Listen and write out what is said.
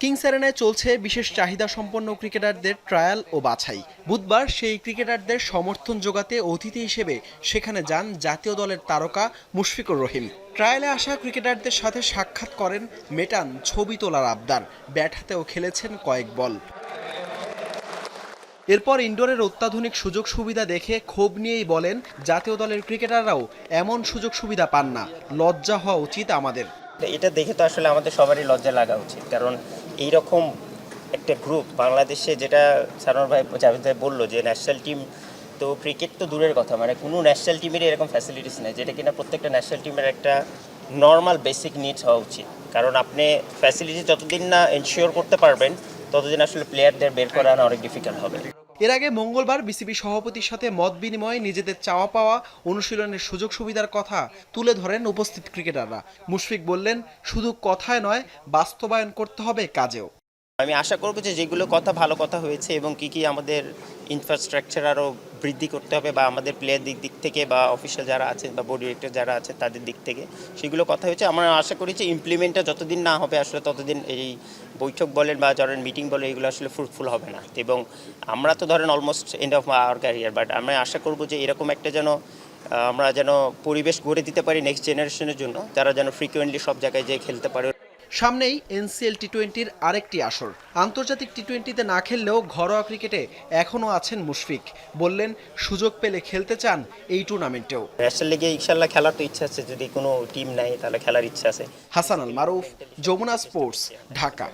Kings অ্যারেনায় চলছে বিশেষ চাহিদা সম্পন্ন ক্রিকেটারদের ট্রায়াল ও বাছাই। বুধবার সেই ক্রিকেটারদের সমর্থন যোগাতে অতিথি হিসেবে সেখানে যান জাতীয় দলের তারকা মুশফিকুর রহিম। ট্রায়ালে আসা ক্রিকেটারদের সাথে সাক্ষাৎ করেন মেটান ছবি তোলার আবদার। ব্যাট হাতেও খেলেছেন কয়েক বল। এরপর ইন্ডোরের অত্যাধুনিক সুযোগ সুবিধা দেখে ক্ষোভ নিয়েই বলেন, জাতীয় দলের ক্রিকেটাররাও এমন সুযোগ সুবিধা পান না। লজ্জা হওয়া উচিত আমাদের। এটা দেখে তো আসলে আমাদের সবারই লজ্জা লাগা উচিত। কারণ এই রকম একটা গ্রুপ বাংলাদেশে যেটা সানোর ভাই জাভেদ ভাই বলল যে ন্যাশনাল টিম তো ক্রিকেট তো দূরের কথা মানে কোনো ন্যাশনাল টিমেরই এরকম ফ্যাসিলিটিস নেই, যেটা কিনা প্রত্যেকটা ন্যাশনাল টিমের একটা নর্মাল বেসিক নিডস হওয়া উচিত। কারণ আপনি ফ্যাসিলিটি যতদিন না এনশিওর করতে পারবেন, ততদিন আসলে প্লেয়ারদের বের করা অনেক ডিফিকাল্ট হবে। এর আগে মঙ্গলবার বিসিবি সভাপতির সাথে মত বিনিময়ে নিজেদের চাওয়া পাওয়া অনুশীলনের সুযোগ সুবিধার কথা তুলে ধরেন উপস্থিত ক্রিকেটাররা। মুশফিক বললেন, শুধু কথায় নয়, বাস্তবায়ন করতে হবে কাজেও। আমি আশা করব যে যেগুলো কথা ভালো কথা হয়েছে এবং কি কি আমাদের ইনফ্রাস্ট্রাকচার আরও বৃদ্ধি করতে হবে বা আমাদের প্লেয়ার দিক দিক থেকে বা অফিসিয়াল যারা আছেন বা বোর্ড ডিরেক্টর যারা আছে তাদের দিক থেকে সেগুলো কথা হয়েছে। আমরা আশা করি যে ইমপ্লিমেন্টটা যতদিন না হবে আসলে ততদিন এই বৈঠক বলেন বা ধরেন মিটিং বলে এগুলো আসলে ফ্রুটফুল হবে না। এবং আমরা তো ধরেন almost end of our career but আমরা আশা করব যে এরকম একটা যেন আমরা যেন পরিবেশ গড়ে দিতে পারি নেক্সট জেনারেশনের জন্য, যারা যেন ফ্রিকুয়েন্টলি সব জায়গায় যেয়ে খেলতে পারে। সামনেই এনসিএল টি টোয়েন্টির আরেকটি আসর। আন্তর্জাতিক টি টোয়েন্টিতে না খেললেও ঘরোয়া ক্রিকেটে এখনও আছেন মুশফিক। বললেন সুযোগ পেলে খেলতে চান এই টুর্নামেন্টেও। ন্যাশনাল লিগে ইনশাল্লাহ খেলার তো ইচ্ছা আছে যদি কোনো টিম নেয় তাহলে খেলার ইচ্ছা আছে। হাসান আল মারুফ যমুনা স্পোর্টস ঢাকা।